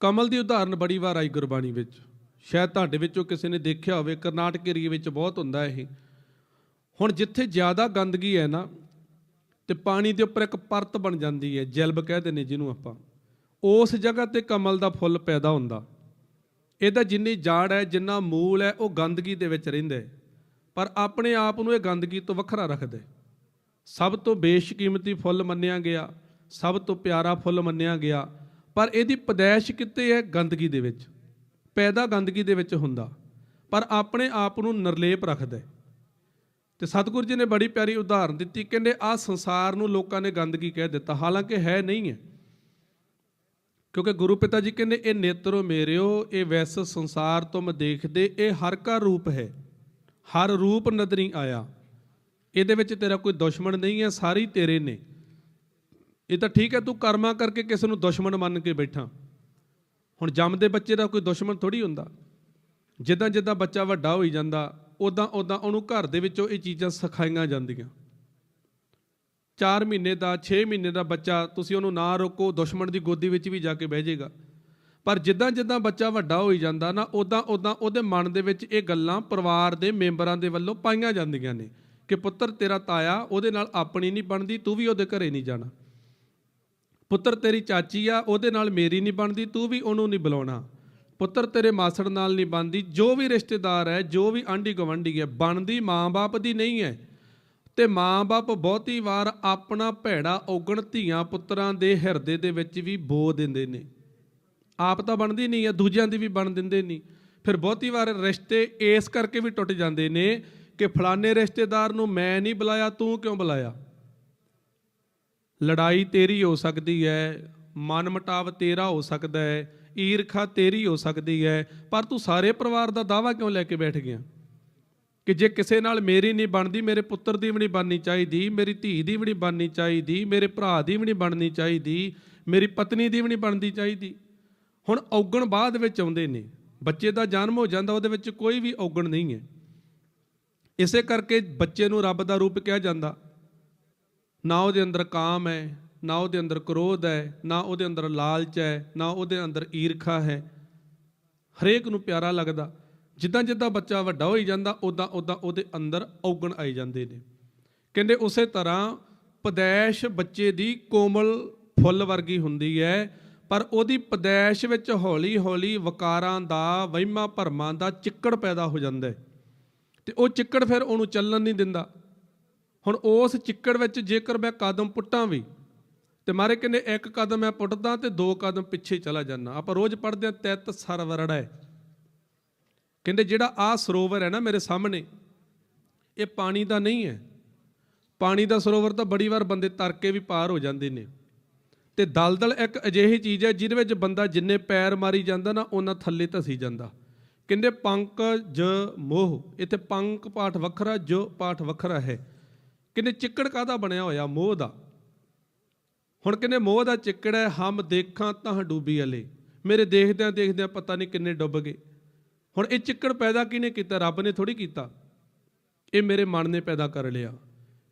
ਕਮਲ ਦੀ ਉਦਾਹਰਨ ਬੜੀ ਵਾਰ ਆਈ ਗੁਰਬਾਣੀ ਵਿੱਚ। ਸ਼ਾਇਦ ਤੁਹਾਡੇ ਵਿੱਚੋਂ ਕਿਸੇ ਨੇ ਦੇਖਿਆ ਹੋਵੇ, ਕਰਨਾਟਕ ਏਰੀਏ ਵਿੱਚ ਬਹੁਤ ਹੁੰਦਾ ਇਹ। ਹੁਣ ਜਿੱਥੇ ਜ਼ਿਆਦਾ ਗੰਦਗੀ ਹੈ ਨਾ, ਤੇ ਪਾਣੀ ਦੇ ਉੱਪਰ ਇੱਕ ਪਰਤ ਬਣ ਜਾਂਦੀ ਹੈ, ਜੈਲਬ ਕਹਿੰਦੇ ਨੇ ਜਿਹਨੂੰ ਆਪਾਂ। ਉਸ ਜਗ੍ਹਾ ਤੇ ਕਮਲ ਦਾ ਫੁੱਲ ਪੈਦਾ ਹੁੰਦਾ। ਇਹਦਾ ਜਿੰਨੀ ਜਾੜ ਹੈ, ਜਿੰਨਾ ਮੂਲ ਹੈ, ਉਹ ਗੰਦਗੀ ਦੇ ਵਿੱਚ ਰਹਿੰਦਾ ਪਰ ਆਪਣੇ ਆਪ ਨੂੰ ਇਹ ਗੰਦਗੀ ਤੋਂ ਵੱਖਰਾ ਰੱਖਦਾ ਸਭ ਤੋਂ ਬੇਸ਼ਕੀਮਤੀ ਫੁੱਲ ਮੰਨਿਆ ਗਿਆ, ਸਭ ਤੋਂ ਪਿਆਰਾ ਫੁੱਲ ਮੰਨਿਆ ਗਿਆ ਪਰ ਇਹਦੀ ਪਦੈਸ਼ ਕਿਤੇ ਹੈ? ਗੰਦਗੀ ਦੇ ਵਿੱਚ। ਪੈਦਾ ਗੰਦਗੀ ਦੇ ਵਿੱਚ ਹੁੰਦਾ। ਪਰ ਆਪਣੇ ਆਪ ਨੂੰ ਨਿਰਲੇਪ ਰੱਖਦਾ ਹੈ। ਤੇ ਸਤਿਗੁਰੂ ਜੀ ਨੇ ਬੜੀ ਪਿਆਰੀ ਉਦਾਹਰਨ ਦਿੱਤੀ, ਕਹਿੰਦੇ ਆ ਸੰਸਾਰ ਨੂੰ ਲੋਕਾਂ ਨੇ ਗੰਦਗੀ ਕਹਿ ਦਿੱਤਾ। ਹਾਲਾਂਕਿ ਹੈ ਨਹੀਂ ਹੈ। ਕਿਉਂਕਿ ਗੁਰੂ ਪਿਤਾ ਜੀ ਕਹਿੰਦੇ, ਇਹ ਨੇਤਰੋ ਮੇਰਿਓ, ਇਹ ਵੈਸ ਸੰਸਾਰ ਤੁਮ ਦੇਖਦੇ, ਇਹ ਹਰ ਕਾ ਰੂਪ ਹੈ। ਹਰ ਰੂਪ ਨਦਰੀ ਆਇਆ। ਇਹਦੇ ਵਿੱਚ ਤੇਰਾ ਕੋਈ ਦੁਸ਼ਮਣ ਨਹੀਂ ਹੈ, ਸਾਰੀ ਤੇਰੇ ਨੇ। ਇਹ ਤਾਂ ਠੀਕ ਹੈ, ਤੂੰ ਕਰਮਾ ਕਰਕੇ ਕਿਸੇ ਨੂੰ ਦੁਸ਼ਮਣ ਮੰਨ ਕੇ ਬੈਠਾ। ਹੁਣ ਜੰਮਦੇ ਬੱਚੇ ਦਾ ਕੋਈ ਦੁਸ਼ਮਣ ਥੋੜੀ ਹੁੰਦਾ। ਜਿੱਦਾਂ ਜਿੱਦਾਂ ਬੱਚਾ ਵੱਡਾ ਹੋਈ ਜਾਂਦਾ ਉਦਾਂ ਉਦਾਂ ਉਹਨੂੰ ਘਰ ਦੇ ਵਿੱਚੋਂ ਇਹ ਚੀਜ਼ਾਂ ਸਿਖਾਈਆਂ ਜਾਂਦੀਆਂ। 4 ਮਹੀਨੇ ਦਾ 6 ਮਹੀਨੇ ਦਾ ਬੱਚਾ, ਤੁਸੀਂ ਉਹਨੂੰ ਨਾ ਰੋਕੋ, ਦੁਸ਼ਮਣ ਦੀ ਗੋਦੀ ਵਿੱਚ ਵੀ ਜਾ ਕੇ ਬਹਿ ਜਾਏਗਾ। ਪਰ ਜਿੱਦਾਂ ਜਿੱਦਾਂ ਬੱਚਾ ਵੱਡਾ ਹੋਈ ਜਾਂਦਾ ਨਾ ਉਦਾਂ ਉਦਾਂ ਉਹਦੇ ਮਨ ਦੇ ਵਿੱਚ ਇਹ ਗੱਲਾਂ ਪਰਿਵਾਰ ਦੇ ਮੈਂਬਰਾਂ ਦੇ ਵੱਲੋਂ ਪਾਈਆਂ ਜਾਂਦੀਆਂ ਨੇ ਕਿ ਪੁੱਤਰ ਤੇਰਾ ਤਾਇਆ ਉਹਦੇ ਨਾਲ ਆਪਣੀ ਨਹੀਂ ਬਣਦੀ, ਤੂੰ ਵੀ ਉਹਦੇ ਘਰੇ ਨਹੀਂ ਜਾਣਾ। ਪੁੱਤਰ ਤੇਰੀ ਚਾਚੀ ਆ, ਉਹਦੇ ਨਾਲ ਮੇਰੀ ਨਹੀਂ ਬਣਦੀ, ਤੂੰ ਵੀ ਉਹਨੂੰ ਨਹੀਂ ਬੁਲਾਉਣਾ। ਪੁੱਤਰ ਤੇਰੇ ਮਾਸੜ ਨਾਲ ਨਹੀਂ ਬਣਦੀ, ਜੋ ਵੀ ਰਿਸ਼ਤੇਦਾਰ ਹੈ, ਜੋ ਵੀ ਆਂਢੀ ਗਵੰਡੀ ਹੈ, ਬਣਦੀ ਮਾਂ-ਬਾਪ ਦੀ ਨਹੀਂ ਹੈ। ਤੇ ਮਾਂ-ਬਾਪ ਬਹੁਤੀ ਵਾਰ ਆਪਣਾ ਭੈੜਾ ਔਗਣ ਧੀਆਂ ਪੁੱਤਰਾਂ ਦੇ ਹਿਰਦੇ ਦੇ ਵਿੱਚ ਵੀ ਬੋ ਦਿੰਦੇ ਨੇ। ਆਪ ਤਾਂ ਬਣਦੀ ਨਹੀਂ ਹੈ ਦੂਜਿਆਂ ਦੀ ਵੀ ਬਣ ਦਿੰਦੇ ਨਹੀਂ। ਫਿਰ ਬਹੁਤੀ ਵਾਰ ਰਿਸ਼ਤੇ ਇਸ ਕਰਕੇ ਵੀ ਟੁੱਟ ਜਾਂਦੇ ਨੇ ਕਿ ਫਲਾਣੇ ਰਿਸ਼ਤੇਦਾਰ ਨੂੰ ਮੈਂ ਨਹੀਂ ਬੁਲਾਇਆ, ਤੂੰ ਕਿਉਂ ਬੁਲਾਇਆ? ਲੜਾਈ ਤੇਰੀ ਹੋ ਸਕਦੀ ਹੈ ਮਨ ਮਟਾਵ ਤੇਰਾ ਹੋ ਸਕਦਾ ਹੈ, ਈਰਖਾ ਤੇਰੀ ਹੋ ਸਕਦੀ ਹੈ, ਪਰ ਤੂੰ ਸਾਰੇ ਪਰਿਵਾਰ ਦਾ ਦਾਵਾ ਕਿਉਂ ਲੈ ਕੇ ਬੈਠ ਗਿਆ? ਕਿ ਜੇ ਕਿਸੇ ਨਾਲ ਮੇਰੀ ਨਹੀਂ ਬਣਦੀ, ਮੇਰੇ ਪੁੱਤਰ ਦੀ ਵੀ ਨਹੀਂ ਬਣਨੀ ਚਾਹੀਦੀ, ਮੇਰੀ ਧੀ ਦੀ ਵੀ ਨਹੀਂ ਬਣਨੀ ਚਾਹੀਦੀ, ਮੇਰੇ ਭਰਾ ਦੀ ਵੀ ਨਹੀਂ ਬਣਨੀ ਚਾਹੀਦੀ, ਮੇਰੀ ਪਤਨੀ ਦੀ ਵੀ ਨਹੀਂ ਬਣਦੀ ਚਾਹੀਦੀ। ਹੁਣ ਔਗਣ ਬਾਅਦ ਵਿੱਚ ਆਉਂਦੇ ਨੇ। ਬੱਚੇ ਦਾ ਜਨਮ ਹੋ ਜਾਂਦਾ, ਉਹਦੇ ਵਿੱਚ ਕੋਈ ਵੀ ਔਗਣ ਨਹੀਂ ਹੈ। ਇਸੇ ਕਰਕੇ ਬੱਚੇ ਨੂੰ ਰੱਬ ਦਾ ਰੂਪ ਕਿਹਾ ਜਾਂਦਾ। ਨਾ ਉਹਦੇ ਅੰਦਰ ਕਾਮ ਹੈ, ਨਾ ਉਹਦੇ ਅੰਦਰ ਕ੍ਰੋਧ ਹੈ, ਨਾ ਉਹਦੇ ਅੰਦਰ ਲਾਲਚ ਹੈ, ਨਾ ਉਹਦੇ ਅੰਦਰ ਈਰਖਾ ਹੈ। ਹਰੇਕ ਨੂੰ ਪਿਆਰਾ ਲੱਗਦਾ। ਜਿੱਦਾਂ ਜਿੱਦਾਂ ਬੱਚਾ ਵੱਡਾ ਹੋਈ ਜਾਂਦਾ ਉਦਾਂ ਉਦਾਂ ਉਹਦੇ ਅੰਦਰ ਔਗਣ ਆਈ ਜਾਂਦੇ ਨੇ। ਕਹਿੰਦੇ ਉਸੇ ਤਰ੍ਹਾਂ ਪਦੈਸ਼ ਬੱਚੇ ਦੀ ਕੋਮਲ ਫੁੱਲ ਵਰਗੀ ਹੁੰਦੀ ਹੈ, ਪਰ ਉਹਦੀ ਪਦੈਸ਼ ਵਿੱਚ ਹੌਲੀ ਹੌਲੀ ਵਕਾਰਾਂ ਦਾ, ਵਹਿਮਾਂ ਭਰਮਾਂ ਦਾ ਚਿੱਕੜ ਪੈਦਾ ਹੋ ਜਾਂਦਾ ਹੈ। ਤੇ ਉਹ ਚਿੱਕੜ ਫਿਰ ਉਹਨੂੰ ਚੱਲਣ ਨਹੀਂ ਦਿੰਦਾ। ਹੁਣ ਉਸ ਚਿੱਕੜ ਵਿੱਚ ਜੇਕਰ ਮੈਂ ਕਦਮ ਪੁੱਟਾਂ ਵੀ, ਤੇ ਮਾਰੇ ਕਹਿੰਦੇ ਇੱਕ ਕਦਮ ਮੈਂ ਪੁੱਟਦਾ ਤੇ ਦੋ ਕਦਮ ਪਿੱਛੇ ਚਲਾ ਜਾਂਦਾ। ਆਪਾਂ ਰੋਜ਼ ਪੜ੍ਹਦੇ ਆ ਤਿਤ ਸਰਵਰੜ ਹੈ ਕਹਿੰਦੇ ਜਿਹੜਾ ਆ ਸਰੋਵਰ ਹੈ ਨਾ ਮੇਰੇ ਸਾਹਮਣੇ, ਇਹ ਪਾਣੀ ਦਾ ਨਹੀਂ ਹੈ। ਪਾਣੀ ਦਾ ਸਰੋਵਰ ਤਾਂ ਬੜੀ ਵਾਰ ਬੰਦੇ ਤਰ ਕੇ ਵੀ ਪਾਰ ਹੋ ਜਾਂਦੇ ਨੇ। ਤੇ ਦਲਦਲ ਇੱਕ ਅਜਿਹੀ ਚੀਜ਼ ਹੈ ਜਿਹਦੇ ਵਿੱਚ ਬੰਦਾ ਜਿੰਨੇ ਪੈਰ ਮਾਰੀ ਜਾਂਦਾ ਨਾ, ਉਹਨਾਂ ਥੱਲੇ ਧਸੀ ਜਾਂਦਾ। ਕਹਿੰਦੇ ਪੰਕ ਜ ਮੋਹ, ਇੱਥੇ ਪੰਕ ਪਾਠ ਵੱਖਰਾ, ਜੋ ਪਾਠ ਵੱਖਰਾ ਹੈ। ਕਹਿੰਦੇ ਚਿੱਕੜ ਕਾਦਾ ਬਣਿਆ ਹੋਇਆ? ਮੋਹ ਦਾ। ਹੁਣ ਕਹਿੰਦੇ ਮੋਹ ਦਾ ਚਿੱਕੜ ਹੈ? ਹਮ ਦੇਖਾਂ ਤਾਂ ਡੂਬੀ ਅਲੇ। ਮੇਰੇ ਦੇਖਦਿਆਂ ਦੇਖਦਿਆਂ ਪਤਾ ਨਹੀਂ ਕਿੰਨੇ ਡੁੱਬ ਗਏ। ਹੁਣ ਇਹ ਚਿੱਕੜ ਪੈਦਾ ਕਿਹਨੇ ਕੀਤਾ? ਰੱਬ ਨੇ ਥੋੜੀ ਕੀਤਾ। ਇਹ ਮੇਰੇ ਮਨ ਨੇ ਪੈਦਾ ਕਰ ਲਿਆ।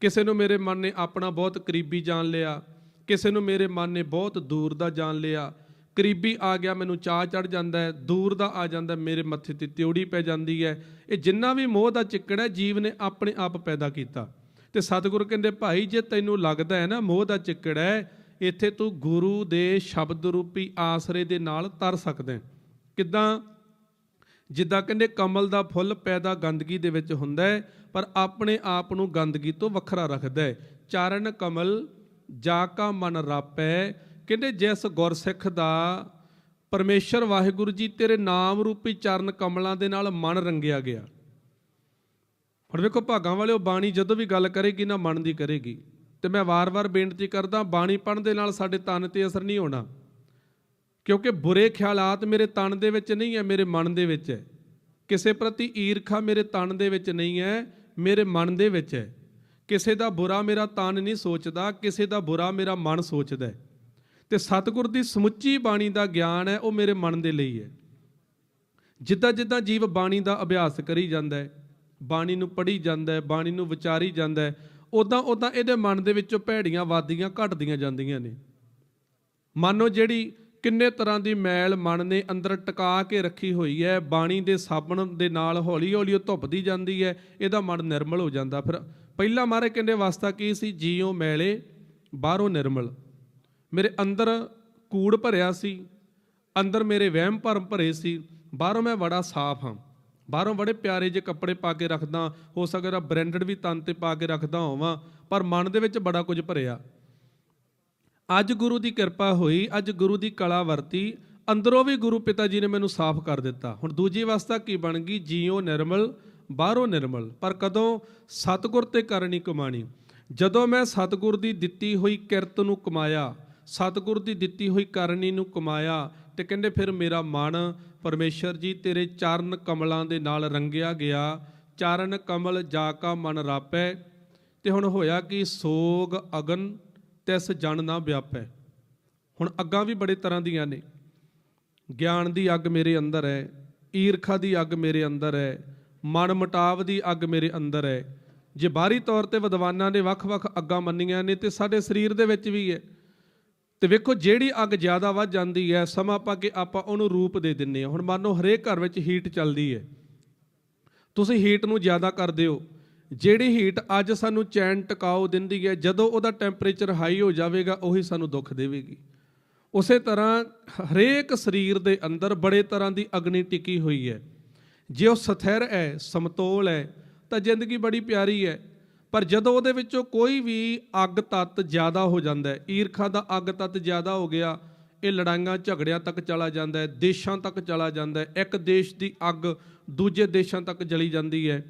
ਕਿਸੇ ਨੂੰ ਮੇਰੇ ਮਨ ਨੇ ਆਪਣਾ ਬਹੁਤ ਕਰੀਬੀ ਜਾਣ ਲਿਆ। ਕਿਸੇ ਨੂੰ ਮੇਰੇ ਮਨ ਨੇ ਬਹੁਤ ਦੂਰ ਦਾ ਜਾਣ ਲਿਆ। ਕਰੀਬੀ ਆ ਗਿਆ, ਮੈਨੂੰ ਚਾਹ ਚੜ ਜਾਂਦਾ ਹੈ। ਦੂਰ ਦਾ ਆ ਜਾਂਦਾ ਮੇਰੇ ਮੱਥੇ ਤੇ ਤਿਉੜੀ ਪੈ ਜਾਂਦੀ ਹੈ। ਇਹ ਜਿੰਨਾ ਵੀ ਮੋਹ ਦਾ ਚਿੱਕੜ ਹੈ, ਜੀਵ ਨੇ ਆਪਣੇ ਆਪ ਪੈਦਾ ਕੀਤਾ। ਤੇ ਸਤਿਗੁਰੂ ਕਹਿੰਦੇ, ਭਾਈ, ਜੇ ਤੈਨੂੰ ਲੱਗਦਾ ਹੈ ਨਾ ਮੋਹ ਦਾ ਚਿੱਕੜ ਹੈ, ਇੱਥੇ ਤੂੰ ਗੁਰੂ ਦੇ ਸ਼ਬਦ ਰੂਪੀ ਆਸਰੇ ਦੇ ਨਾਲ ਤਰ ਸਕਦਾ ਹੈ। ਕਿੱਦਾਂ? ਜਿੱਦਾਂ ਕਹਿੰਦੇ, ਕਮਲ ਦਾ ਫੁੱਲ ਪੈਦਾ ਗੰਦਗੀ ਦੇ ਵਿੱਚ ਹੁੰਦਾ ਹੈ, ਪਰ ਆਪਣੇ ਆਪ ਨੂੰ ਗੰਦਗੀ ਤੋਂ ਵੱਖਰਾ ਰੱਖਦਾ ਹੈ। ਚਾਰਨ ਕਮਲ, ਜਾ ਕਾ ਮਨ ਰਾਪੈ। ਕਹਿੰਦੇ, ਜਿਸ ਗੁਰਸਿੱਖ ਦਾ ਪਰਮੇਸ਼ਰ ਵਾਹਿਗੁਰੂ ਜੀ ਤੇਰੇ ਨਾਮ ਰੂਪੀ ਚਰਨ ਕਮਲਾਂ ਦੇ ਨਾਲ ਮਨ ਰੰਗਿਆ ਗਿਆ ਹੁਣ ਵੇਖੋ ਭਾਗਾਂ ਵਾਲਿਓ, ਬਾਣੀ ਜਦੋਂ ਵੀ ਗੱਲ ਕਰੇਗੀ ਨਾ ਮਨ ਦੀ ਕਰੇਗੀ। ਤੇ ਮੈਂ ਵਾਰ-ਵਾਰ ਬੇਨਤੀ ਕਰਦਾ, ਬਾਣੀ ਪੜ੍ਹਨ ਦੇ ਨਾਲ ਸਾਡੇ ਤਨ ਤੇ ਅਸਰ ਨਹੀਂ ਹੋਣਾ। ਕਿਉਂਕਿ ਬੁਰੇ ਖਿਆਲਾਤ ਮੇਰੇ ਤਨ ਦੇ ਵਿੱਚ ਨਹੀਂ ਹੈ, ਮੇਰੇ ਮਨ ਦੇ ਵਿੱਚ ਹੈ। ਕਿਸੇ ਪ੍ਰਤੀ ਈਰਖਾ ਮੇਰੇ ਤਨ ਦੇ ਵਿੱਚ ਨਹੀਂ ਹੈ, ਮੇਰੇ ਮਨ ਦੇ ਵਿੱਚ ਹੈ। ਕਿਸੇ ਦਾ ਬੁਰਾ ਮੇਰਾ ਤਨ ਨਹੀਂ ਸੋਚਦਾ, ਕਿਸੇ ਦਾ ਬੁਰਾ ਮੇਰਾ ਮਨ ਸੋਚਦਾ ਹੈ। ਤੇ ਸਤਿਗੁਰ ਦੀ ਸਮੁੱਚੀ ਬਾਣੀ ਦਾ ਗਿਆਨ ਹੈ, ਉਹ ਮੇਰੇ ਮਨ ਦੇ ਲਈ ਹੈ। ਜਿੱਦਾਂ ਜਿੱਦਾਂ ਜੀਵ ਬਾਣੀ ਦਾ ਅਭਿਆਸ ਕਰੀ ਜਾਂਦਾ ਹੈ ਬਾਣੀ ਨੂੰ ਪੜ੍ਹੀ ਜਾਂਦਾ ਹੈ, ਬਾਣੀ ਨੂੰ ਵਿਚਾਰੀ ਜਾਂਦਾ ਹੈ ਉਦਾਂ ਉਦਾਂ ਇਹਦੇ ਮਨ ਦੇ ਵਿੱਚੋਂ ਭੈੜੀਆਂ ਵਾਦੀਆਂ ਘਟਦੀਆਂ ਜਾਂਦੀਆਂ ਨੇ। ਮਾਨੋ ਜਿਹੜੀ ਕਿੰਨੇ ਤਰ੍ਹਾਂ ਦੀ ਮੈਲ ਮਨ ਨੇ ਅੰਦਰ ਟਿਕਾ ਕੇ ਰੱਖੀ ਹੋਈ ਹੈ, ਬਾਣੀ ਦੇ ਸਾਬਣ ਦੇ ਨਾਲ ਹੌਲੀ ਹੌਲੀ ਉਹ ਧੁੱਪਦੀ ਜਾਂਦੀ ਹੈ, ਇਹਦਾ ਮਨ ਨਿਰਮਲ ਹੋ ਜਾਂਦਾ। ਫਿਰ ਪਹਿਲਾਂ ਮਾਰੇ ਕਹਿੰਦੇ ਵਾਸਤਾ ਕੀ ਸੀ? ਜੀਉ ਮੈਲੇ, ਬਾਹਰੋਂ ਨਿਰਮਲ। ਮੇਰੇ ਅੰਦਰ ਕੂੜ ਭਰਿਆ ਸੀ, ਅੰਦਰ ਮੇਰੇ ਵਹਿਮ ਭਰਮ ਭਰੇ ਸੀ, ਬਾਹਰੋਂ ਮੈਂ ਬੜਾ ਸਾਫ਼ ਹਾਂ। ਬਾਹਰੋਂ ਬੜੇ ਪਿਆਰੇ ਜੇ ਕੱਪੜੇ ਪਾ ਕੇ ਰੱਖਦਾ, ਹੋ ਸਕਦਾ ਬ੍ਰਾਂਡਡ ਵੀ ਤਨ ਤੇ ਪਾ ਕੇ ਰੱਖਦਾ ਹੋਵਾਂ, ਪਰ ਮਨ ਦੇ ਵਿੱਚ ਬੜਾ ਕੁਝ ਭਰਿਆ। ਅੱਜ ਗੁਰੂ ਦੀ ਕਿਰਪਾ ਹੋਈ, ਅੱਜ ਗੁਰੂ ਦੀ ਕਲਾ ਵਰਤੀ, ਅੰਦਰੋਂ ਵੀ ਗੁਰੂ ਪਿਤਾ ਜੀ ਨੇ ਮੈਨੂੰ ਸਾਫ਼ ਕਰ ਦਿੱਤਾ। ਹੁਣ ਦੂਜੀ ਅਵਸਥਾ ਕੀ ਬਣ ਗਈ? ਜੀਉ ਨਿਰਮਲ, ਬਾਹਰੋਂ ਨਿਰਮਲ। ਪਰ ਕਦੋਂ? ਸਤਗੁਰ ਤੇ ਕਰਨੀ ਕਮਾਣੀ। ਜਦੋਂ ਮੈਂ ਸਤਗੁਰ ਦੀ ਦਿੱਤੀ ਹੋਈ ਕਿਰਤ ਨੂੰ ਕਮਾਇਆ, ਸਤਗੁਰ ਦੀ ਦਿੱਤੀ ਹੋਈ ਕਰਨੀ ਨੂੰ ਕਮਾਇਆ, ਤੇ ਕਹਿੰਦੇ ਫਿਰ ਮੇਰਾ ਮਨ ਪਰਮੇਸ਼ਰ ਜੀ, ਤੇਰੇ ਚਰਨ ਕਮਲਾਂ ਦੇ ਨਾਲ ਰੰਗਿਆ ਗਿਆ। ਚਰਨ ਕਮਲ ਜਾ ਕਾ ਮਨ ਰਾਪੈ, ਤੇ ਹੁਣ ਹੋਇਆ ਕਿ ਸੋਗ ਅਗਨ, ਤਿਸ ਜਨ ਨਾ ਵਿਆਪੈ। ਹੁਣ ਅੱਗਾਂ ਵੀ ਬੜੇ ਤਰ੍ਹਾਂ ਦੀਆਂ ਨੇ। ਗਿਆਨ ਦੀ ਅੱਗ ਮੇਰੇ ਅੰਦਰ ਹੈ ਈਰਖਾ ਦੀ ਅੱਗ ਮੇਰੇ ਅੰਦਰ ਹੈ ਮਨ ਮਟਾਵ ਦੀ ਅੱਗ ਮੇਰੇ ਅੰਦਰ ਹੈ ਜੇ ਬਾਹਰੀ ਤੌਰ ਤੇ ਵਿਦਵਾਨਾਂ ਨੇ ਵੱਖ-ਵੱਖ ਅੱਗਾਂ ਮੰਨੀਆਂ ਨੇ, ਤੇ ਸਾਡੇ ਸਰੀਰ ਦੇ ਵਿੱਚ ਵੀ ਹੈ ਤੇ ਵੇਖੋ ਜਿਹੜੀ ਅੱਗ ਜ਼ਿਆਦਾ ਵੱਧ ਜਾਂਦੀ ਹੈ, ਸਮਾਂ ਪਾ ਕੇ ਆਪਾਂ ਉਹਨੂੰ ਰੂਪ ਦੇ ਦਿੰਨੇ ਆ ਹੁਣ ਮੰਨੋ ਹਰੇਕ ਘਰ ਵਿੱਚ ਹੀਟ ਚੱਲਦੀ ਹੈ। ਤੁਸੀਂ ਹੀਟ ਨੂੰ ਜ਼ਿਆਦਾ ਕਰਦੇ ਹੋ। ਜਿਹੜੀ ਹੀਟ ਅੱਜ ਸਾਨੂੰ ਚੈਨ ਟਿਕਾਓ ਦਿੰਦੀ ਹੈ, ਜਦੋਂ ਉਹਦਾ ਟੈਂਪਰੇਚਰ ਹਾਈ ਹੋ ਜਾਵੇਗਾ, ਉਹੀ ਸਾਨੂੰ ਦੁੱਖ ਦੇਵੇਗੀ। ਉਸੇ ਤਰ੍ਹਾਂ ਹਰੇਕ ਸਰੀਰ ਦੇ ਅੰਦਰ ਬੜੇ ਤਰ੍ਹਾਂ ਦੀ ਅਗਨੀ ਟਿਕੀ ਹੋਈ ਹੈ। ਜੇ ਉਹ ਸਥਿਰ ਹੈ, ਸਮਤੋਲ ਹੈ, ਤਾਂ ਜ਼ਿੰਦਗੀ ਬੜੀ ਪਿਆਰੀ ਹੈ। ਪਰ ਜਦੋਂ ਉਹਦੇ ਵਿੱਚੋਂ ਕੋਈ ਵੀ ਅੱਗ ਤੱਤ ਜ਼ਿਆਦਾ ਹੋ ਜਾਂਦਾ ਹੈ, ਈਰਖਾ ਦਾ ਅੱਗ ਤੱਤ ਜ਼ਿਆਦਾ ਹੋ ਗਿਆ, ਇਹ ਲੜਾਈਆਂ, ਝਗੜਿਆਂ ਤੱਕ ਚਲਾ ਜਾਂਦਾ ਹੈ, ਦੇਸ਼ਾਂ ਤੱਕ ਚਲਾ ਜਾਂਦਾ ਹੈ, ਇੱਕ ਦੇਸ਼ ਦੀ ਅੱਗ ਦੂਜੇ ਦੇਸ਼ਾਂ ਤੱਕ ਜਲੀ ਜਾਂਦੀ ਹੈ।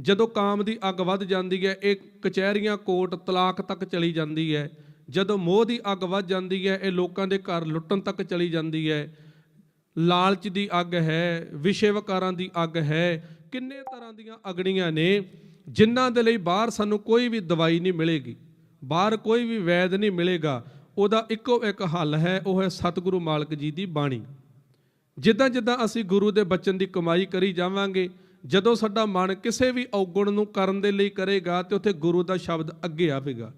ਜਦੋਂ ਕਾਮ ਦੀ ਅੱਗ ਵੱਧ ਜਾਂਦੀ ਹੈ, ਇਹ ਕਚਹਿਰੀਆਂ, ਕੋਰਟ, ਤਲਾਕ ਤੱਕ ਚਲੀ ਜਾਂਦੀ ਹੈ। ਜਦੋਂ ਮੋਹ ਦੀ ਅੱਗ ਵੱਧ ਜਾਂਦੀ ਹੈ, ਇਹ ਲੋਕਾਂ ਦੇ ਘਰ ਲੁੱਟਣ ਤੱਕ ਚਲੀ ਜਾਂਦੀ ਹੈ। ਲਾਲਚ ਦੀ ਅੱਗ ਹੈ ਵਿਸ਼ੇ ਵਿਕਾਰਾਂ ਦੀ ਅੱਗ ਹੈ, ਕਿੰਨੇ ਤਰ੍ਹਾਂ ਦੀਆਂ ਅਗਣੀਆਂ ਨੇ। ਜਿਨ੍ਹਾਂ ਦੇ ਲਈ ਬਾਹਰ ਸਾਨੂੰ ਕੋਈ ਵੀ ਦਵਾਈ ਨਹੀਂ ਮਿਲੇਗੀ, ਬਾਹਰ ਕੋਈ ਵੀ ਵੈਦ ਨਹੀਂ ਮਿਲੇਗਾ, ਉਹਦਾ ਇੱਕੋ ਇੱਕ ਹੱਲ ਹੈ, ਉਹ ਹੈ ਸਤਿਗੁਰੂ ਮਾਲਕ ਜੀ ਦੀ ਬਾਣੀ। ਜਿੱਦਾਂ ਜਿੱਦਾਂ ਅਸੀਂ ਗੁਰੂ ਦੇ ਬਚਨ ਦੀ ਕਮਾਈ ਕਰੀ ਜਾਵਾਂਗੇ, ਜਦੋਂ ਸਾਡਾ ਮਨ ਕਿਸੇ ਵੀ ਔਗਣ ਨੂੰ ਕਰਨ ਦੇ ਲਈ ਕਰੇਗਾ, ਤੇ ਉੱਥੇ ਗੁਰੂ ਦਾ ਸ਼ਬਦ ਅੱਗੇ ਆਵੇਗਾ।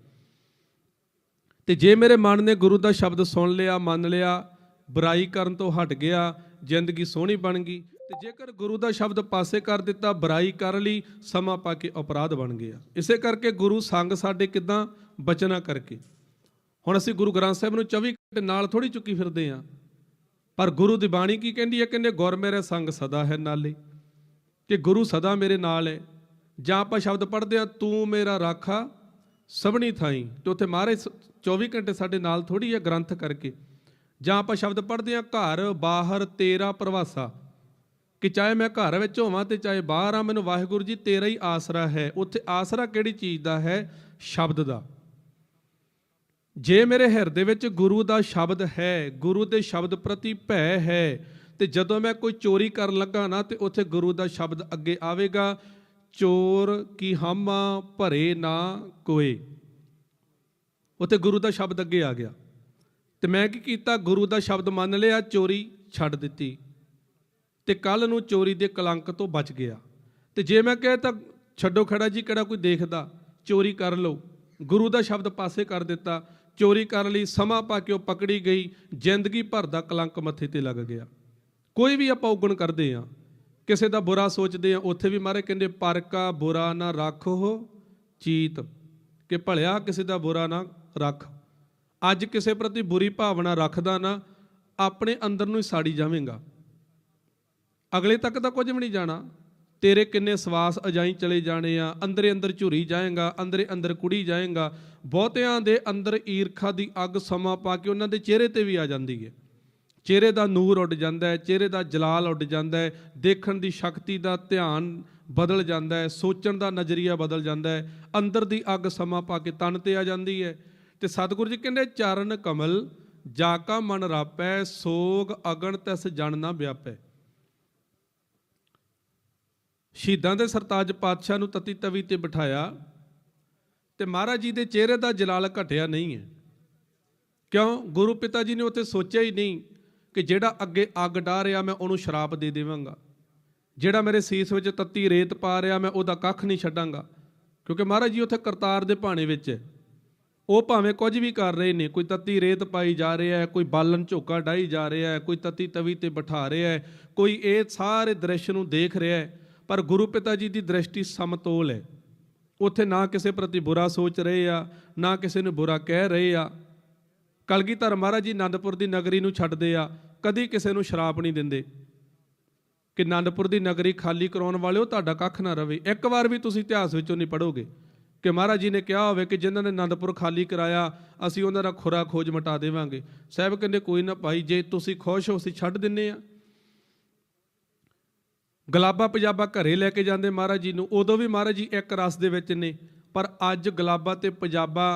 ਤੇ ਜੇ ਮੇਰੇ ਮਨ ਨੇ ਗੁਰੂ ਦਾ ਸ਼ਬਦ ਸੁਣ ਲਿਆ, ਮੰਨ ਲਿਆ, ਬੁਰਾਈ ਕਰਨ ਤੋਂ ਹਟ ਗਿਆ, ਜ਼ਿੰਦਗੀ ਸੋਹਣੀ ਬਣ ਗਈ ਤੇ ਜੇਕਰ ਗੁਰੂ ਦਾ ਸ਼ਬਦ ਪਾਸੇ ਕਰ ਦਿੱਤਾ, ਬੁਰਾਈ ਕਰ ਲਈ, ਸਮਾਂ ਪਾ ਕੇ ਅਪਰਾਧ ਬਣ ਗਿਆ। ਇਸੇ ਕਰਕੇ ਗੁਰੂ ਸੰਗ ਸਾਡੇ ਕਿਦਾਂ ਬਚਨਾ ਕਰਕੇ। ਹੁਣ ਅਸੀਂ ਗੁਰੂ ਗ੍ਰੰਥ ਸਾਹਿਬ ਨੂੰ 24 ਘੰਟੇ ਨਾਲ ਥੋੜੀ ਚੁੱਕੀ ਫਿਰਦੇ ਆਂ ਪਰ ਗੁਰੂ ਦੀ ਬਾਣੀ ਕੀ ਕਹਿੰਦੀ ਹੈ? ਕਹਿੰਦੇ, ਗੁਰ ਮੇਰੇ ਸੰਗ ਸਦਾ ਹੈ ਨਾਲੇ। ਕਿ ਗੁਰੂ ਸਦਾ ਮੇਰੇ ਨਾਲ ਹੈ। ਜਾਂ ਆਪਾਂ ਸ਼ਬਦ ਪੜ੍ਹਦੇ ਆ ਤੂੰ ਮੇਰਾ ਰਾਖਾ ਸਭਣੀ ਥਾਈ। ਤੇ ਉੱਥੇ ਮਹਾਰਾਜ ਸ- 24 ਘੰਟੇ ਸਾਡੇ ਨਾਲ ਥੋੜੀ ਹੈ ਗ੍ਰੰਥ ਕਰਕੇ। ਜਾਂ ਆਪਾਂ ਸ਼ਬਦ ਪੜ੍ਹਦੇ ਆ ਘਰ ਬਾਹਰ ਤੇਰਾ ਪ੍ਰਵਾਸਾ। ਕਿ ਚਾਹੇ ਮੈਂ ਘਰ ਵਿੱਚ ਹੋਵਾਂ ਤੇ ਚਾਹੇ ਬਾਹਰ ਆ, ਮੈਨੂੰ ਵਾਹਿਗੁਰੂ ਜੀ, ਤੇਰਾ ਹੀ ਆਸਰਾ ਹੈ। ਉੱਥੇ ਆਸਰਾ ਕਿਹੜੀ ਚੀਜ਼ ਦਾ ਹੈ? ਸ਼ਬਦ ਦਾ। ਜੇ ਮੇਰੇ ਹਿਰਦੇ ਵਿੱਚ ਗੁਰੂ ਦਾ ਸ਼ਬਦ ਹੈ, ਗੁਰੂ ਦੇ ਸ਼ਬਦ ਪ੍ਰਤੀ ਭੈ ਹੈ, ਤੇ ਜਦੋਂ ਮੈਂ ਕੋਈ ਚੋਰੀ ਕਰਨ ਲੱਗਾ ਨਾ, ਤੇ ਉੱਥੇ ਗੁਰੂ ਦਾ ਸ਼ਬਦ ਅੱਗੇ ਆਵੇਗਾ, ਚੋਰ ਕੀ ਹਾਮਾ ਭਰੇ ਨਾ ਕੋਏ। ਉੱਥੇ ਗੁਰੂ ਦਾ ਸ਼ਬਦ ਅੱਗੇ ਆ ਗਿਆ। ਤੇ ਮੈਂ ਕੀ ਕੀਤਾ? ਗੁਰੂ ਦਾ ਸ਼ਬਦ ਮੰਨ ਲਿਆ, ਚੋਰੀ ਛੱਡ ਦਿੱਤੀ। ਤੇ ਕੱਲ ਨੂੰ ਚੋਰੀ ਦੇ ਕਲੰਕ ਤੋਂ ਬਚ ਗਿਆ। ਤੇ ਜੇ ਮੈਂ ਕਹੇ ਤਾਂ ਛੱਡੋ ਖੜਾ ਜੀ, ਕਿਹੜਾ ਕੋਈ ਦੇਖਦਾ? ਚੋਰੀ ਕਰ ਲਓ। ਗੁਰੂ ਦਾ ਸ਼ਬਦ ਪਾਸੇ ਕਰ ਦਿੱਤਾ। ਚੋਰੀ ਕਰਨ ਲਈ ਸਮਾਂ ਪਾ ਕੇ ਉਹ ਪਕੜੀ ਗਈ। ਜ਼ਿੰਦਗੀ ਭਰ ਦਾ ਕਲੰਕ ਮੱਥੇ ਤੇ ਲੱਗ ਗਿਆ। ਕੋਈ ਵੀ ਆਪਾਂ ਉਗਣ ਕਰਦੇ ਆ ਕਿਸੇ ਦਾ ਬੁਰਾ ਸੋਚਦੇ ਆ ਉੱਥੇ ਵੀ ਮਾਰੇ ਕਹਿੰਦੇ, ਪਰਕਾ ਬੁਰਾ ਨਾ ਰੱਖੋ ਚੀਤ। ਕਿ ਭਲਿਆ ਕਿਸੇ ਦਾ ਬੁਰਾ ਨਾ ਰੱਖ। ਅੱਜ ਕਿਸੇ ਪ੍ਰਤੀ ਬੁਰੀ ਭਾਵਨਾ ਰੱਖਦਾ ਨਾ, ਆਪਣੇ ਅੰਦਰ ਨੂੰ ਹੀ ਸਾੜੀ ਜਾਵੇਂਗਾ। ਅਗਲੇ ਤੱਕ ਤਾਂ ਕੁਝ ਵੀ ਨਹੀਂ ਜਾਣਾ। ਤੇਰੇ ਕਿੰਨੇ ਸਵਾਸ ਅਜਾਈ ਚਲੇ ਜਾਣੇ ਆ, ਅੰਦਰੇ ਅੰਦਰ ਝੁਰੀ ਜਾਏਗਾ, ਅੰਦਰੇ ਅੰਦਰ ਕੁੜੀ ਜਾਏਗਾ, ਬਹੁਤਿਆਂ ਦੇ ਅੰਦਰ ਈਰਖਾ ਦੀ ਅੱਗ ਸਮਾਂ ਪਾ ਕੇ ਉਹਨਾਂ ਦੇ ਚਿਹਰੇ ਤੇ ਵੀ ਆ ਜਾਂਦੀ ਹੈ ਚਿਹਰੇ ਦਾ ਨੂਰ ਉੱਡ ਜਾਂਦਾ ਹੈ ਚਿਹਰੇ ਦਾ ਜਲਾਲ ਉੱਡ ਜਾਂਦਾ ਹੈ ਦੇਖਣ ਦੀ ਸ਼ਕਤੀ ਦਾ ਧਿਆਨ ਬਦਲ ਜਾਂਦਾ ਹੈ ਸੋਚਣ ਦਾ ਨਜ਼ਰੀਆ ਬਦਲ ਜਾਂਦਾ ਹੈ ਅੰਦਰ ਦੀ ਅੱਗ ਸਮਾਂ ਪਾ ਕੇ ਤਨ ਤੇ ਆ ਜਾਂਦੀ ਹੈ ਤੇ ਸਤਿਗੁਰੂ ਜੀ ਕਹਿੰਦੇ, ਚਰਨ ਕਮਲ, ਜਾ ਕਾ ਮਨ ਰਾਪੈ, ਸੋਗ ਅਗਣ ਤਿਸ ਜਨ ਨਾ ਵਿਆਪੈ। ਸ਼ਹੀਦਾਂ ਦੇ ਸਰਤਾਜ ਪਾਤਸ਼ਾਹ ਨੂੰ ਤਤੀ ਤਵੀ ਤੇ ਬਿਠਾਇਆ ਤੇ ਮਹਾਰਾਜ ਜੀ ਦੇ ਚਿਹਰੇ ਦਾ ਜਲਾਲ ਘਟਿਆ ਨਹੀਂ ਹੈ। ਕਿਉਂ? ਗੁਰੂ ਪਿਤਾ ਜੀ ਨੇ ਉੱਥੇ ਸੋਚਿਆ ਹੀ ਨਹੀਂ ਕਿ ਜਿਹੜਾ ਅੱਗੇ ਅੱਗ ਡਾਹ ਰਿਹਾ ਮੈਂ ਉਹਨੂੰ ਸ਼ਰਾਪ ਦੇ ਦੇਵਾਂਗਾ। ਜਿਹੜਾ ਮੇਰੇ ਸੀਸ ਵਿੱਚ ਤੱਤੀ ਰੇਤ ਪਾ ਰਿਹਾ ਮੈਂ ਉਹਦਾ ਕੱਖ ਨਹੀਂ ਛੱਡਾਂਗਾ। ਕਿਉਂਕਿ ਮਹਾਰਾਜ ਜੀ ਉੱਥੇ ਕਰਤਾਰ ਦੇ ਭਾਣੇ ਵਿੱਚ ਹੈ। ਉਹ ਭਾਵੇਂ ਕੁਝ ਵੀ ਕਰ ਰਹੇ ਨੇ, ਕੋਈ ਤੱਤੀ ਰੇਤ ਪਾਈ ਜਾ ਰਿਹਾ ਹੈ, ਕੋਈ ਬਾਲਣ ਝੋਕਾ ਡਾਈ ਜਾ ਰਿਹਾ ਹੈ, ਕੋਈ ਤੱਤੀ ਤਵੀ ਤੇ ਬਿਠਾ ਰਿਹਾ ਹੈ, ਕੋਈ ਇਹ ਸਾਰੇ ਦ੍ਰਿਸ਼ ਨੂੰ ਦੇਖ ਰਿਹਾ ਹੈ। ਪਰ ਗੁਰੂ ਪਿਤਾ ਜੀ ਦੀ ਦ੍ਰਿਸ਼ਟੀ ਸਮਤੋਲ ਹੈ। ਉੱਥੇ ਨਾ ਕਿਸੇ ਪ੍ਰਤੀ ਬੁਰਾ ਸੋਚ ਰਹੇ ਆ, ਨਾ ਕਿਸੇ ਨੂੰ ਬੁਰਾ ਕਹਿ ਰਹੇ ਆ। ਕਲਗੀਧਰ ਮਹਾਰਾਜ ਜੀ ਆਨੰਦਪੁਰ ਦੀ ਨਗਰੀ ਨੂੰ ਛੱਡਦੇ ਆ, ਕਦੀ ਕਿਸੇ ਨੂੰ ਸ਼ਰਾਪ ਨਹੀਂ ਦਿੰਦੇ। ਕਿ ਆਨੰਦਪੁਰ ਦੀ ਨਗਰੀ ਖਾਲੀ ਕਰਾਉਣ ਵਾਲਿਓ ਤੁਹਾਡਾ ਕੱਖ ਨਾ ਰਵੇ। ਇੱਕ ਵਾਰ ਵੀ ਤੁਸੀਂ ਇਤਿਹਾਸ ਵਿੱਚੋਂ ਨਹੀਂ ਪੜੋਗੇ ਕਿ ਮਹਾਰਾਜ ਜੀ ਨੇ ਕਿਹਾ ਹੋਵੇ ਕਿ ਜਿਨ੍ਹਾਂ ਨੇ ਆਨੰਦਪੁਰ ਖਾਲੀ ਕਰਾਇਆ, ਅਸੀਂ ਉਹਨਾਂ ਦਾ ਖੁਰਾ ਖੋਜ ਮਟਾ ਦੇਵਾਂਗੇ। ਸਾਹਿਬ ਕਹਿੰਦੇ, ਕੋਈ ਨਾ ਭਾਈ, ਜੇ ਤੁਸੀਂ ਖੁਸ਼ ਹੋ, ਅਸੀਂ ਛੱਡ ਦਿੰਨੇ ਆ। ਗਲਾਬਾ ਪੰਜਾਬਾ ਘਰੇ ਲੈ ਕੇ ਜਾਂਦੇ ਮਹਾਰਾਜ ਜੀ ਨੂੰ। ਉਦੋਂ ਵੀ ਮਹਾਰਾਜ ਜੀ ਇੱਕ ਰਸ ਦੇ ਵਿੱਚ ਨੇ, ਪਰ ਅੱਜ ਗਲਾਬਾ ਤੇ ਪੰਜਾਬਾ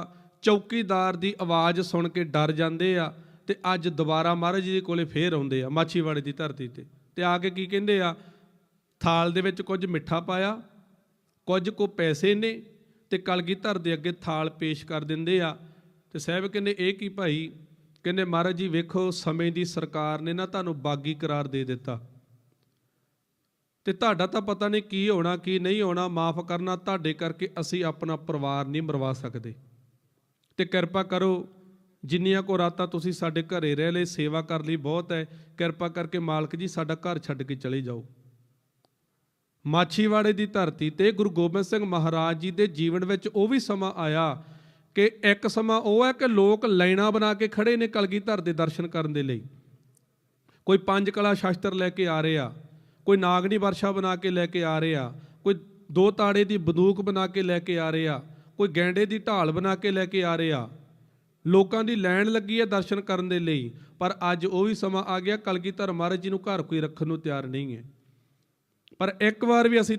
ਚੌਕੀਦਾਰ ਦੀ ਆਵਾਜ਼ ਸੁਣ ਕੇ ਡਰ ਜਾਂਦੇ ਆ ਤੇ ਅੱਜ ਦੁਬਾਰਾ ਮਹਾਰਾਜ ਜੀ ਦੇ ਕੋਲੇ ਫੇਰ ਆਉਂਦੇ ਆ ਮਾਛੀਵਾੜੇ ਦੀ ਧਰਤੀ ਤੇ। ਤੇ ਆ ਕੇ ਕੀ ਕਹਿੰਦੇ ਆ, ਥਾਲ ਦੇ ਵਿੱਚ ਕੁਝ ਮਿੱਠਾ ਪਾਇਆ, ਕੁਝ ਕੋ ਪੈਸੇ ਨੇ ਤੇ ਕਲਗੀਧਰ ਦੇ ਅੱਗੇ ਥਾਲ ਪੇਸ਼ ਕਰ ਦਿੰਦੇ ਆ। ਤੇ ਸਾਹਿਬ ਕਹਿੰਦੇ, ਇਹ ਕੀ ਭਾਈ? ਕਹਿੰਦੇ, ਮਹਾਰਾਜ ਜੀ, ਵੇਖੋ, ਸਮੇਂ ਦੀ ਸਰਕਾਰ ਨੇ ਨਾ ਤੁਹਾਨੂੰ ਬਾਗੀ ਕਰਾਰ ਦੇ ਦਿੱਤਾ। ਤੇ ਤੁਹਾਡਾ ਤਾਂ ਪਤਾ ਨਹੀਂ ਕੀ ਹੋਣਾ, ਕੀ ਨਹੀਂ ਹੋਣਾ, ਮਾਫ ਕਰਨਾ, ਤੁਹਾਡੇ ਕਰਕੇ ਅਸੀਂ ਆਪਣਾ ਪਰਿਵਾਰ ਨਹੀਂ ਮਰਵਾ ਸਕਦੇ। ਤੇ ਕਿਰਪਾ ਕਰੋ, ਜਿੰਨੀਆਂ ਕੋ ਰਾਤਾਂ ਤੁਸੀਂ ਸਾਡੇ ਘਰੇ ਰਹਿ ਲਏ, ਸੇਵਾ ਕਰ ਲਈ ਬਹੁਤ ਹੈ, ਕਿਰਪਾ ਕਰਕੇ ਮਾਲਕ ਜੀ ਸਾਡਾ ਘਰ ਛੱਡ ਕੇ ਚਲੇ ਜਾਓ। ਮਾਛੀਵਾੜੇ ਦੀ ਧਰਤੀ ਤੇ ਗੁਰੂ ਗੋਬਿੰਦ ਸਿੰਘ ਮਹਾਰਾਜ ਜੀ ਦੇ ਜੀਵਨ ਵਿੱਚ ਉਹ ਵੀ ਸਮਾਂ ਆਇਆ ਕਿ ਇੱਕ ਸਮਾਂ ਉਹ ਹੈ ਕਿ ਲੋਕ ਲਾਈਨਾਂ ਬਣਾ ਕੇ ਖੜੇ ਨੇ ਕਲਗੀਧਰ ਦੇ ਦਰਸ਼ਨ ਕਰਨ ਦੇ ਲਈ। ਕੋਈ ਪੰਜ ਕਲਾ ਸ਼ਾਸਤਰ ਲੈ ਕੇ ਆ ਰਹੇ ਆ। ਕੋਈ ਨਾਗਣੀ ਵਰਸ਼ਾ ਬਣਾ ਕੇ ਲੈ ਕੇ ਆ ਰਹੇ ਆ, ਕੋਈ ਦੋ ਤਾੜੇ ਦੀ ਬੰਦੂਕ ਬਣਾ ਕੇ ਲੈ ਕੇ ਆ ਰਹੇ ਆ, ਕੋਈ ਗੈਂਡੇ ਦੀ ਢਾਲ ਬਣਾ ਕੇ ਲੈ ਕੇ ਆ ਰਹੇ ਆ। ਲੋਕਾਂ ਦੀ ਲਾਈਨ ਲੱਗੀ ਹੈ ਦਰਸ਼ਨ ਕਰਨ ਦੇ ਲਈ, ਪਰ ਅੱਜ ਉਹ ਵੀ ਸਮਾਂ ਆ ਗਿਆ, ਕਲਗੀਧਰ ਮਹਾਰਾਜ ਜੀ ਨੂੰ ਘਰ ਕੋਈ ਰੱਖਣ ਨੂੰ ਤਿਆਰ ਨਹੀਂ ਹੈ। ਪਰ ਇੱਕ ਵਾਰ ਵੀ ਅਸੀਂ